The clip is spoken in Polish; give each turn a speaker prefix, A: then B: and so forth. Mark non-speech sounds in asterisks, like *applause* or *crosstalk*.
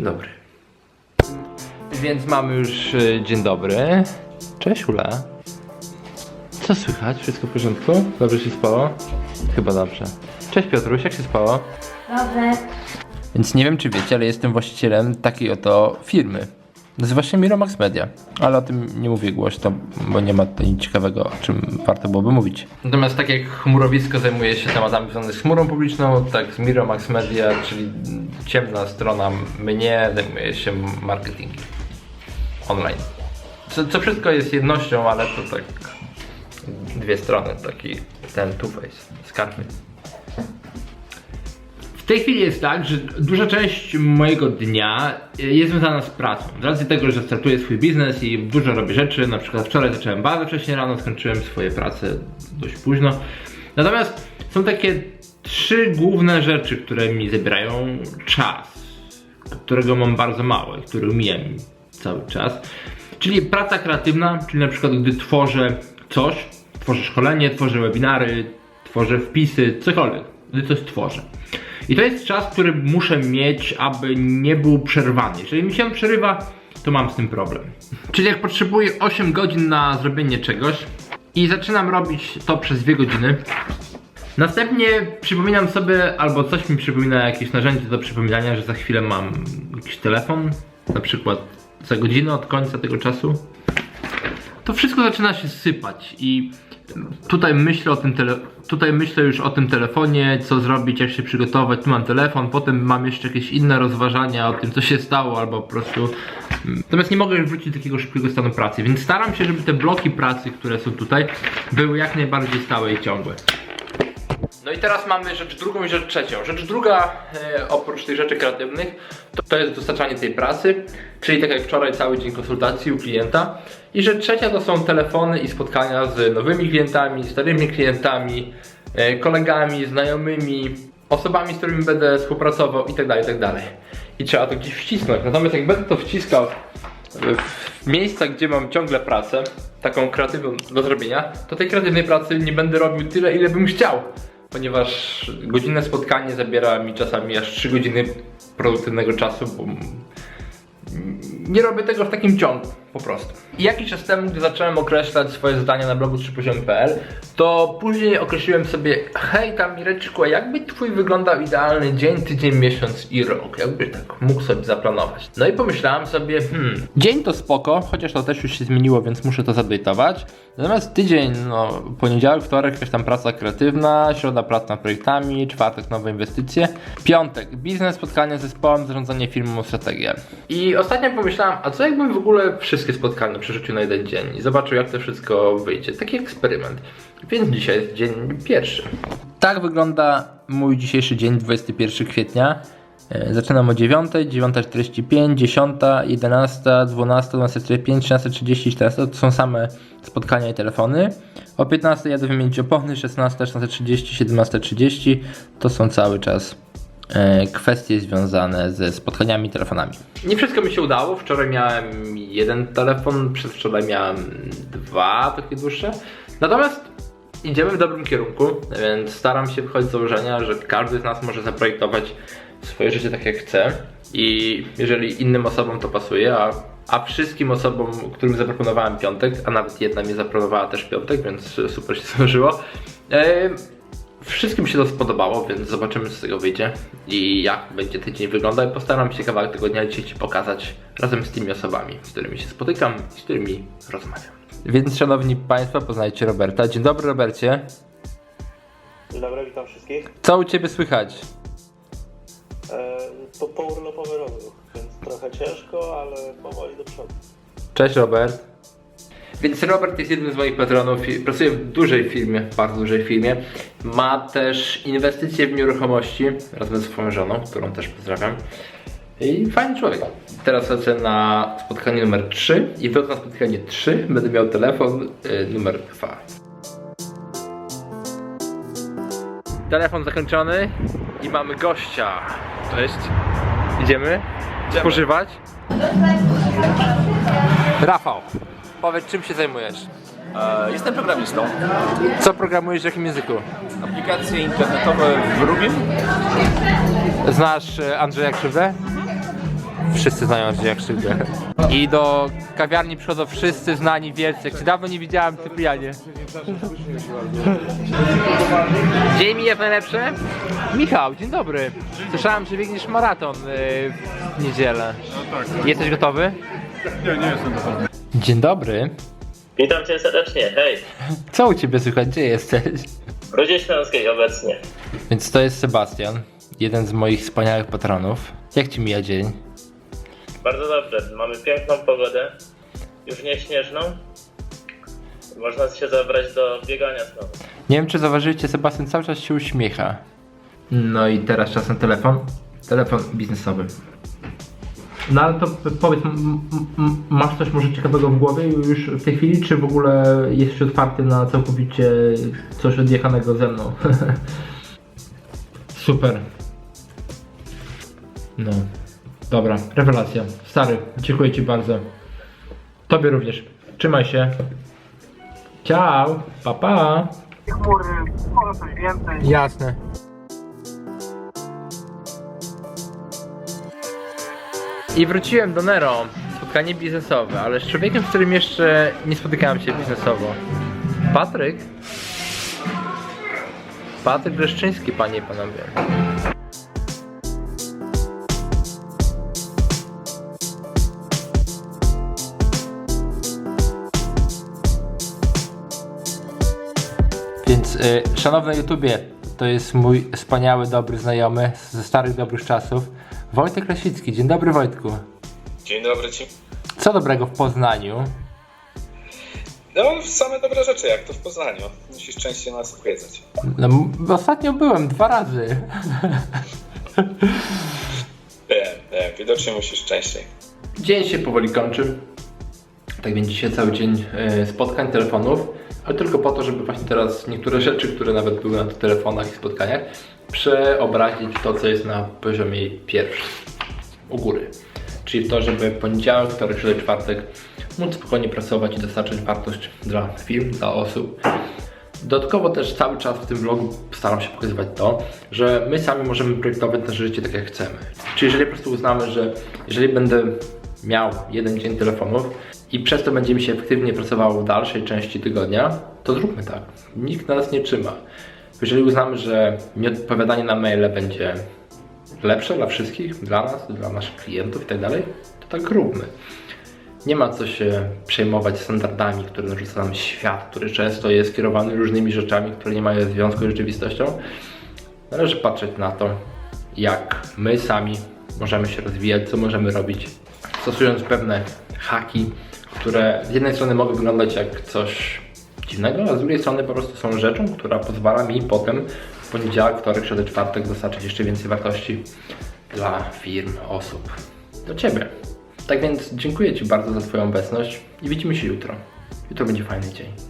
A: Dzień dobry. Więc mamy już e, dzień dobry. Cześć Ula. Co słychać? Wszystko w porządku? Dobrze się spało? Chyba dobrze. Cześć Piotruś, jak się spało?
B: Dobrze.
A: Więc nie wiem czy wiecie, ale jestem właścicielem takiej oto firmy. Nazywa się Miromax Media, ale o tym nie mówię głośno, bo nie ma tutaj nic ciekawego, o czym warto byłoby mówić. Natomiast tak jak chmurowisko zajmuje się tematami związanymi z chmurą publiczną, tak Miromax Media, czyli ciemna strona mnie, zajmuje się marketingiem online. Co, co wszystko jest jednością, ale to tak dwie strony, taki ten two-face, skarpy. Tej chwili jest tak, że duża część mojego dnia y, jest związana z pracą. Z racji tego, że startuję swój biznes i dużo robię rzeczy, na przykład wczoraj zacząłem bardzo wcześnie rano, skończyłem swoje prace dość późno. Natomiast są takie trzy główne rzeczy, które mi zabierają czas, którego mam bardzo mało i który mija mi cały czas. Czyli praca kreatywna, czyli na przykład gdy tworzę coś, tworzę szkolenie, tworzę webinary, tworzę wpisy, cokolwiek, gdy coś tworzę. I to jest czas, który muszę mieć, aby nie był przerwany. Jeżeli mi się on przerywa, to mam z tym problem. Czyli jak potrzebuję 8 godzin na zrobienie czegoś i zaczynam robić to przez 2 godziny, Następnie przypominam sobie, albo coś mi przypomina, jakieś narzędzie do przypominania, że za chwilę mam jakiś telefon, na przykład za godzinę od końca tego czasu. To wszystko zaczyna się sypać i tutaj myślę o tym tele... tutaj myślę już o tym telefonie, co zrobić, jak się przygotować. Tu mam telefon, potem mam jeszcze jakieś inne rozważania o tym, co się stało, albo po prostu. Natomiast nie mogę już wrócić do takiego szybkiego stanu pracy, więc staram się, żeby te bloki pracy, które są tutaj, były jak najbardziej stałe i ciągłe. No i teraz mamy rzecz drugą i rzecz trzecią. Rzecz druga, e, oprócz tych rzeczy kreatywnych, to, to jest dostarczanie tej pracy, czyli tak jak wczoraj cały dzień konsultacji u klienta. I rzecz trzecia to są telefony i spotkania z nowymi klientami, starymi klientami, e, kolegami, znajomymi, osobami, z którymi będę współpracował itd. itd. I trzeba to gdzieś wcisnąć. Natomiast jak będę to wciskał w miejsca, gdzie mam ciągle pracę, taką kreatywną do zrobienia, to tej kreatywnej pracy nie będę robił tyle, ile bym chciał. Ponieważ godzinne spotkanie zabiera mi czasami aż 3 godziny produktywnego czasu, bo nie robię tego w takim ciągu, po prostu. I jakiś czas temu, gdy zacząłem określać swoje zadania na blogu 3poziom.pl, to później określiłem sobie, hej tam Mireczku, a jakby twój wyglądał idealny dzień, tydzień, miesiąc i rok? Jakby tak mógł sobie zaplanować. No i pomyślałem sobie, hmm, dzień to spoko, chociaż to też już się zmieniło, więc muszę to zadejtować. Natomiast tydzień, no, poniedziałek, wtorek jakaś tam praca kreatywna, środa praca nad projektami, czwartek nowe inwestycje, piątek biznes, spotkanie z zespołem, zarządzanie firmą, strategię. I ostatnio pomyślałem, a co jakbym w ogóle wszystkie spotkania przerzucił na jeden dzień i zobaczył jak to wszystko wyjdzie. Taki eksperyment. Więc dzisiaj jest dzień pierwszy. Tak wygląda mój dzisiejszy dzień, 21 kwietnia. E, Zaczynam o 9, 9.45, 10, 11, 12, 12.45, 13.30, 14 to są same spotkania i telefony. O 15 jadę wymienić opony, 16, 16.30, 17.30 to są cały czas kwestie związane ze spotkaniami telefonami. Nie wszystko mi się udało. Wczoraj miałem jeden telefon, przedwczoraj miałem dwa takie dłuższe. Natomiast idziemy w dobrym kierunku, więc staram się wychodzić z założenia, że każdy z nas może zaprojektować swoje życie tak jak chce i jeżeli innym osobom to pasuje, a, a wszystkim osobom, którym zaproponowałem piątek, a nawet jedna mi zaproponowała też piątek, więc super się *laughs* złożyło, em, Wszystkim się to spodobało, więc zobaczymy co z tego wyjdzie i jak będzie tydzień wyglądał i postaram się kawałek tego dnia dzisiaj Ci pokazać razem z tymi osobami, z którymi się spotykam i z którymi rozmawiam. Więc szanowni Państwo, poznajcie Roberta. Dzień dobry Robercie.
C: Dzień dobry, witam wszystkich.
A: Co u Ciebie słychać?
C: E, po pourlopowy rozruch, więc trochę ciężko, ale powoli do przodu.
A: Cześć Robert. Więc Robert jest jednym z moich patronów, i pracuje w dużej firmie, bardzo dużej firmie. Ma też inwestycje w nieruchomości razem ze swoją żoną, którą też pozdrawiam. I fajny człowiek. Teraz lecę na spotkanie numer 3 i wrócę na spotkanie 3 będę miał telefon y, numer 2. Telefon zakończony i mamy gościa. Cześć. Idziemy? Spożywać? Rafał, powiedz czym się zajmujesz?
D: E, Jestem programistą.
A: Co programujesz w jakim języku?
D: Aplikacje internetowe w Rubim.
A: Znasz e, Andrzeja Krzywdę? Wszyscy znają Andrzeja Krzywdę. I do kawiarni przychodzą wszyscy znani wielcy. Jak cię dawno nie widziałem, Cyprianie. Dzień mi jest najlepsze? Michał, dzień dobry. Słyszałem, że biegniesz maraton yy, w niedzielę. Jesteś gotowy?
B: Nie, nie jestem gotowy.
A: Dzień dobry.
C: Witam cię serdecznie, hej!
A: Co u ciebie słychać? Gdzie jesteś?
C: W Rudzie Śląskiej obecnie.
A: Więc to jest Sebastian, jeden z moich wspaniałych patronów. Jak ci mija dzień?
C: Bardzo dobrze, mamy piękną pogodę, już nie śnieżną. Można się zabrać do biegania znowu.
A: Nie wiem, czy zauważyliście, Sebastian cały czas się uśmiecha. No i teraz czas na telefon. Telefon biznesowy. No ale to powiedz, m- m- masz coś może ciekawego w głowie już w tej chwili, czy w ogóle jesteś otwarty na całkowicie coś odjechanego ze mną? *laughs* Super. No, dobra, rewelacja. Stary, dziękuję Ci bardzo. Tobie również. Trzymaj się. Ciao, pa pa.
E: chmury, może coś więcej.
A: Jasne. I wróciłem do Nero. Spotkanie biznesowe, ale z człowiekiem, z którym jeszcze nie spotykałem się biznesowo. Patryk? Patryk Leszczyński, panie i panowie. Więc y, szanowny YouTubie, to jest mój wspaniały, dobry znajomy ze starych, dobrych czasów. Wojtek Lesicki. Dzień dobry Wojtku.
F: Dzień dobry ci.
A: Co dobrego w Poznaniu?
F: No, same dobre rzeczy, jak to w Poznaniu. Musisz częściej nas odwiedzać.
A: No, ostatnio byłem dwa razy.
F: Wiem, wiem, widocznie musisz częściej.
A: Dzień się powoli kończy. Tak więc dzisiaj cały dzień e, spotkań, telefonów, ale tylko po to, żeby właśnie teraz niektóre rzeczy, które nawet były na tych telefonach i spotkaniach, przeobrazić w to, co jest na poziomie pierwszym, u góry. Czyli to, żeby poniedziałek, wtorek, środę, czwartek móc spokojnie pracować i dostarczać wartość dla firm, dla osób. Dodatkowo też cały czas w tym vlogu staram się pokazywać to, że my sami możemy projektować nasze życie tak jak chcemy. Czyli jeżeli po prostu uznamy, że jeżeli będę miał jeden dzień telefonów i przez to będzie mi się efektywnie pracowało w dalszej części tygodnia, to zróbmy tak. Nikt na nas nie trzyma. Jeżeli uznamy, że nieodpowiadanie na maile będzie lepsze dla wszystkich, dla nas, dla naszych klientów i tak to tak róbmy. Nie ma co się przejmować standardami, które narzuca nam świat, który często jest kierowany różnymi rzeczami, które nie mają związku z rzeczywistością. Należy patrzeć na to, jak my sami możemy się rozwijać, co możemy robić, stosując pewne haki, które z jednej strony mogą wyglądać jak coś dziwnego, a z drugiej strony po prostu są rzeczą, która pozwala mi potem w poniedziałek, wtorek, środę, czwartek dostarczyć jeszcze więcej wartości dla firm, osób, do Ciebie. Tak więc dziękuję Ci bardzo za Twoją obecność i widzimy się jutro. Jutro będzie fajny dzień.